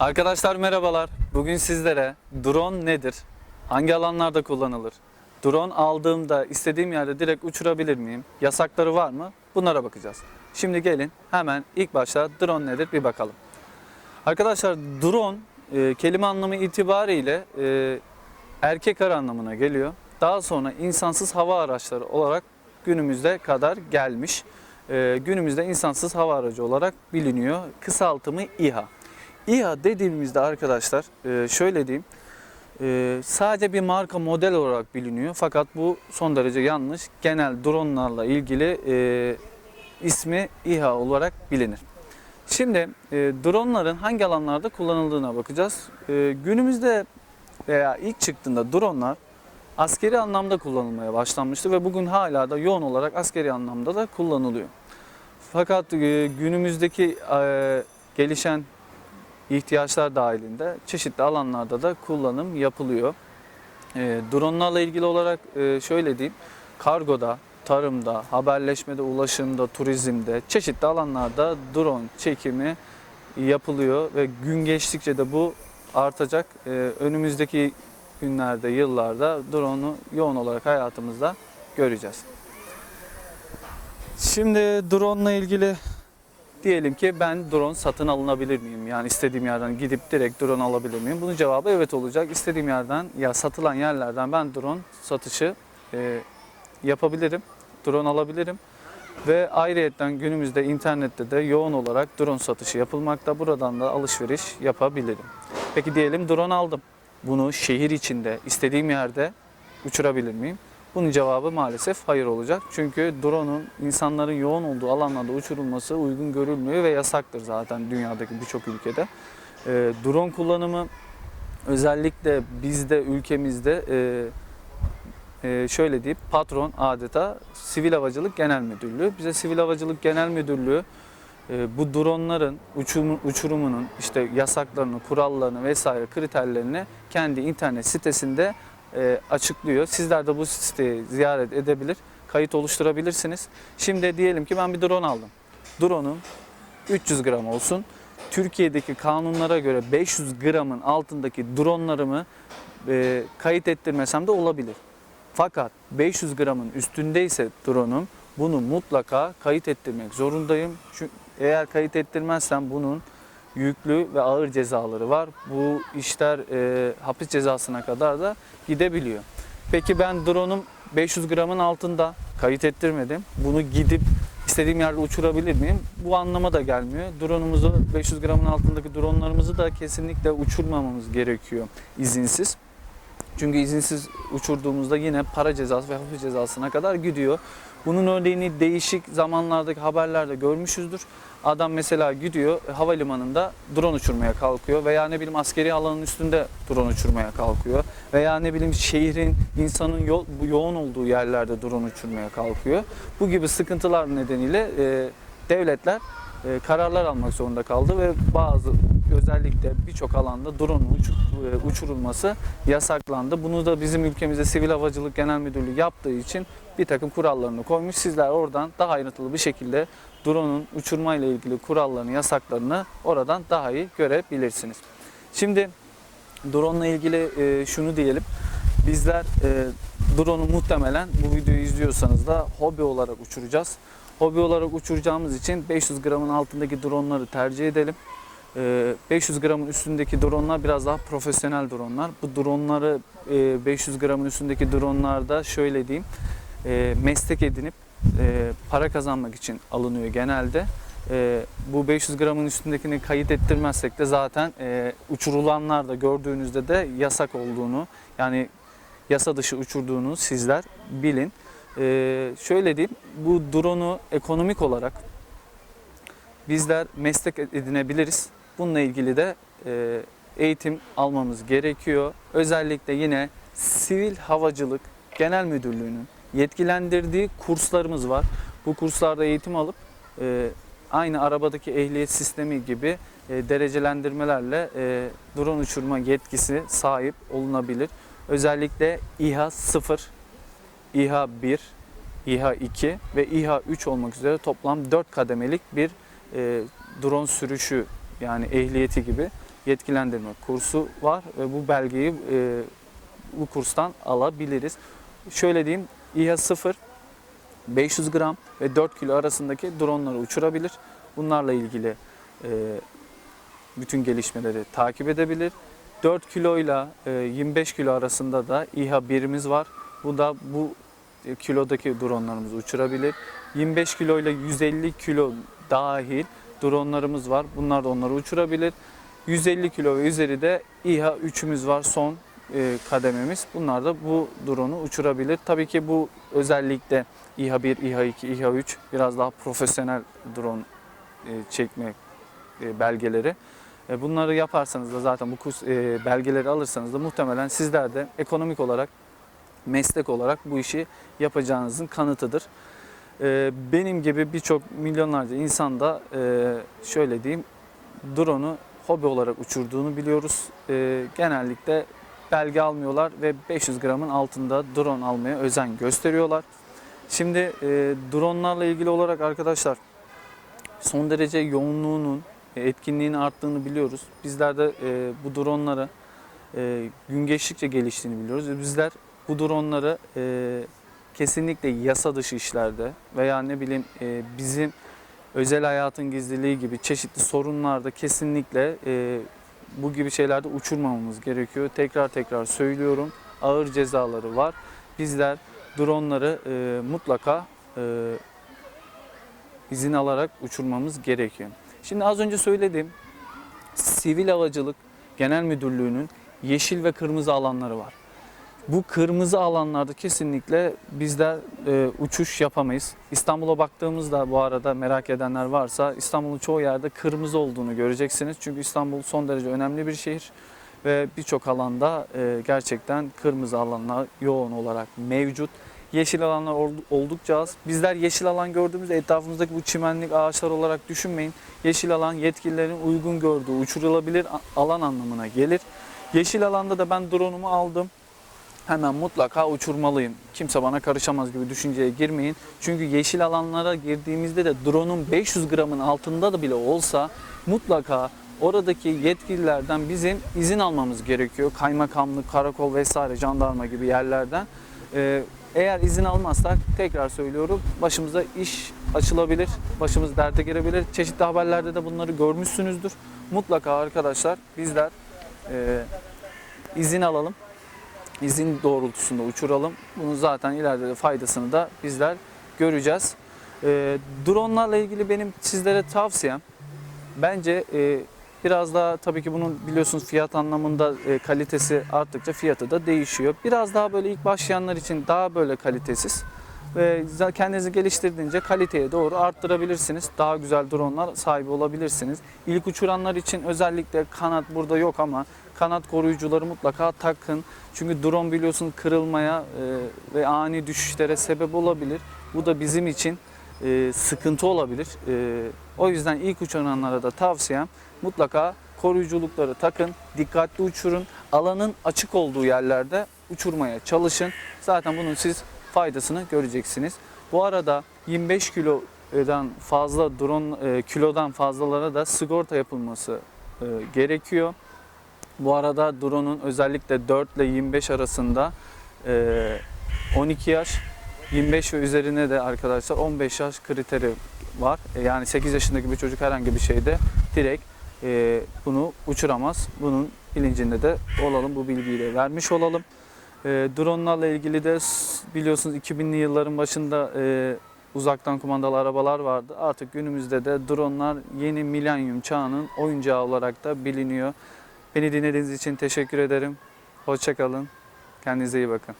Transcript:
Arkadaşlar merhabalar. Bugün sizlere drone nedir? Hangi alanlarda kullanılır? Drone aldığımda istediğim yerde direkt uçurabilir miyim? Yasakları var mı? Bunlara bakacağız. Şimdi gelin hemen ilk başta drone nedir bir bakalım. Arkadaşlar drone e, kelime anlamı itibariyle e, erkek arı anlamına geliyor. Daha sonra insansız hava araçları olarak günümüzde kadar gelmiş. E, günümüzde insansız hava aracı olarak biliniyor. Kısaltımı İHA. İHA dediğimizde arkadaşlar e, şöyle diyeyim. e, sadece bir marka model olarak biliniyor. Fakat bu son derece yanlış. Genel dronlarla ilgili e, ismi İHA olarak bilinir. Şimdi dronların hangi alanlarda kullanıldığına bakacağız. Günümüzde veya ilk çıktığında dronlar askeri anlamda kullanılmaya başlanmıştı ve bugün hala da yoğun olarak askeri anlamda da kullanılıyor. Fakat e, günümüzdeki e, gelişen ihtiyaçlar dahilinde çeşitli alanlarda da kullanım yapılıyor. E, dronlarla ilgili olarak e, şöyle diyeyim, kargoda, tarımda, haberleşmede, ulaşımda, turizmde çeşitli alanlarda drone çekimi yapılıyor ve gün geçtikçe de bu artacak. E, önümüzdeki günlerde, yıllarda drone'u yoğun olarak hayatımızda göreceğiz. Şimdi drone ile ilgili diyelim ki ben drone satın alınabilir miyim? Yani istediğim yerden gidip direkt drone alabilir miyim? Bunun cevabı evet olacak. İstediğim yerden ya satılan yerlerden ben drone satışı e, yapabilirim. Drone alabilirim. Ve ayrıyetten günümüzde internette de yoğun olarak drone satışı yapılmakta. Buradan da alışveriş yapabilirim. Peki diyelim drone aldım. Bunu şehir içinde istediğim yerde uçurabilir miyim? Bunun cevabı maalesef hayır olacak. Çünkü drone'un insanların yoğun olduğu alanlarda uçurulması uygun görülmüyor ve yasaktır zaten dünyadaki birçok ülkede. Ee, drone kullanımı özellikle bizde ülkemizde e, e, şöyle deyip patron adeta Sivil Havacılık Genel Müdürlüğü. Bize Sivil Havacılık Genel Müdürlüğü e, bu dronların uçurum, uçurumunun işte yasaklarını, kurallarını vesaire kriterlerini kendi internet sitesinde e, açıklıyor. Sizler de bu siteyi ziyaret edebilir, kayıt oluşturabilirsiniz. Şimdi diyelim ki ben bir drone aldım. Drone'um 300 gram olsun. Türkiye'deki kanunlara göre 500 gramın altındaki dronlarımı e, kayıt ettirmesem de olabilir. Fakat 500 gramın üstündeyse drone'um bunu mutlaka kayıt ettirmek zorundayım. Çünkü eğer kayıt ettirmezsem bunun yüklü ve ağır cezaları var. Bu işler e, hapis cezasına kadar da gidebiliyor. Peki ben drone'um 500 gramın altında kayıt ettirmedim. Bunu gidip istediğim yerde uçurabilir miyim? Bu anlama da gelmiyor. Drone'umuzu 500 gramın altındaki dronlarımızı da kesinlikle uçurmamamız gerekiyor izinsiz. Çünkü izinsiz uçurduğumuzda yine para cezası ve hapis cezasına kadar gidiyor. Bunun örneğini değişik zamanlardaki haberlerde görmüşüzdür. Adam mesela gidiyor e, havalimanında drone uçurmaya kalkıyor veya ne bileyim askeri alanın üstünde drone uçurmaya kalkıyor veya ne bileyim şehrin insanın yo- yoğun olduğu yerlerde drone uçurmaya kalkıyor. Bu gibi sıkıntılar nedeniyle e, devletler e, kararlar almak zorunda kaldı ve bazı özellikle birçok alanda drone uçur, e, uçurulması yasaklandı. Bunu da bizim ülkemizde Sivil Havacılık Genel Müdürlüğü yaptığı için bir takım kurallarını koymuş. Sizler oradan daha ayrıntılı bir şekilde drone'un uçurma ile ilgili kurallarını, yasaklarını oradan daha iyi görebilirsiniz. Şimdi drone ile ilgili e, şunu diyelim. Bizler e, drone'u muhtemelen bu videoyu izliyorsanız da hobi olarak uçuracağız. Hobi olarak uçuracağımız için 500 gramın altındaki dronları tercih edelim. Ee, 500 gramın üstündeki dronlar biraz daha profesyonel dronlar. Bu dronları e, 500 gramın üstündeki dronlarda şöyle diyeyim e, meslek edinip e, para kazanmak için alınıyor genelde. E, bu 500 gramın üstündekini kayıt ettirmezsek de zaten e, uçurulanlar da gördüğünüzde de yasak olduğunu yani yasa dışı uçurduğunu sizler bilin. Ee, şöyle diyeyim, bu drone'u ekonomik olarak bizler meslek edinebiliriz. Bununla ilgili de e, eğitim almamız gerekiyor. Özellikle yine Sivil Havacılık Genel Müdürlüğü'nün yetkilendirdiği kurslarımız var. Bu kurslarda eğitim alıp e, aynı arabadaki ehliyet sistemi gibi e, derecelendirmelerle e, drone uçurma yetkisi sahip olunabilir. Özellikle İHA 0 İHA 1, İHA 2 ve İHA 3 olmak üzere toplam 4 kademelik bir e, drone sürüşü yani ehliyeti gibi yetkilendirme kursu var ve bu belgeyi e, bu kurstan alabiliriz. Şöyle diyeyim İHA 0 500 gram ve 4 kilo arasındaki dronları uçurabilir. Bunlarla ilgili e, bütün gelişmeleri takip edebilir. 4 kiloyla e, 25 kilo arasında da İHA 1'imiz var. Bu da bu e, kilodaki dronlarımızı uçurabilir. 25 kilo ile 150 kilo dahil dronlarımız var. Bunlar da onları uçurabilir. 150 kilo ve üzeri de İHA 3'ümüz var son e, kadememiz. Bunlar da bu drone'u uçurabilir. Tabii ki bu özellikle İHA 1, İHA 2, İHA 3 biraz daha profesyonel drone e, çekme e, belgeleri. E, Bunları yaparsanız da zaten bu belgeleri alırsanız da muhtemelen sizler de ekonomik olarak, meslek olarak bu işi yapacağınızın kanıtıdır. Benim gibi birçok milyonlarca insan da şöyle diyeyim, drone'u hobi olarak uçurduğunu biliyoruz. E, Genellikle belge almıyorlar ve 500 gramın altında drone almaya özen gösteriyorlar. Şimdi e, dronelarla ilgili olarak arkadaşlar son derece yoğunluğunun, e, etkinliğinin arttığını biliyoruz. Bizler de e, bu dronları e, gün geçtikçe geliştiğini biliyoruz. Bizler bu dronları e, kesinlikle yasa dışı işlerde veya ne bileyim e, bizim özel hayatın gizliliği gibi çeşitli sorunlarda kesinlikle e, bu gibi şeylerde uçurmamamız gerekiyor. Tekrar tekrar söylüyorum. Ağır cezaları var. Bizler dronları e, mutlaka e, izin alarak uçurmamız gerekiyor. Şimdi az önce söyledim. Sivil Havacılık Genel Müdürlüğü'nün yeşil ve kırmızı alanları var. Bu kırmızı alanlarda kesinlikle bizler e, uçuş yapamayız. İstanbul'a baktığımızda bu arada merak edenler varsa İstanbul'un çoğu yerde kırmızı olduğunu göreceksiniz. Çünkü İstanbul son derece önemli bir şehir ve birçok alanda e, gerçekten kırmızı alanlar yoğun olarak mevcut. Yeşil alanlar ol- oldukça az. Bizler yeşil alan gördüğümüzde etrafımızdaki bu çimenlik ağaçlar olarak düşünmeyin. Yeşil alan yetkililerin uygun gördüğü uçurulabilir alan anlamına gelir. Yeşil alanda da ben drone'umu aldım hemen mutlaka uçurmalıyım. Kimse bana karışamaz gibi düşünceye girmeyin. Çünkü yeşil alanlara girdiğimizde de drone'un 500 gramın altında da bile olsa mutlaka oradaki yetkililerden bizim izin almamız gerekiyor. Kaymakamlık, karakol vesaire, jandarma gibi yerlerden. Ee, eğer izin almazsak tekrar söylüyorum başımıza iş açılabilir, başımız derde girebilir. Çeşitli haberlerde de bunları görmüşsünüzdür. Mutlaka arkadaşlar bizler e, izin alalım izin doğrultusunda uçuralım. Bunun zaten ileride de faydasını da bizler göreceğiz. E, dronlarla ilgili benim sizlere tavsiyem bence e, biraz daha tabii ki bunun biliyorsunuz fiyat anlamında e, kalitesi arttıkça fiyatı da değişiyor. Biraz daha böyle ilk başlayanlar için daha böyle kalitesiz kendinizi geliştirdiğince kaliteye doğru arttırabilirsiniz. Daha güzel dronlar sahibi olabilirsiniz. İlk uçuranlar için özellikle kanat burada yok ama kanat koruyucuları mutlaka takın. Çünkü drone biliyorsun kırılmaya e, ve ani düşüşlere sebep olabilir. Bu da bizim için e, sıkıntı olabilir. E, o yüzden ilk uçuranlara da tavsiyem mutlaka koruyuculukları takın, dikkatli uçurun. Alanın açık olduğu yerlerde uçurmaya çalışın. Zaten bunun siz faydasını göreceksiniz. Bu arada 25 kilodan fazla drone e, kilodan fazlalara da sigorta yapılması e, gerekiyor. Bu arada drone'un özellikle 4 ile 25 arasında e, 12 yaş, 25 ve üzerine de arkadaşlar 15 yaş kriteri var. E, Yani 8 yaşındaki bir çocuk herhangi bir şeyde direkt e, bunu uçuramaz. Bunun bilincinde de olalım, bu bilgiyi de vermiş olalım. E, drone'larla ilgili de biliyorsunuz 2000'li yılların başında e, uzaktan kumandalı arabalar vardı. Artık günümüzde de drone'lar yeni milenyum çağının oyuncağı olarak da biliniyor. Beni dinlediğiniz için teşekkür ederim. Hoşçakalın. Kendinize iyi bakın.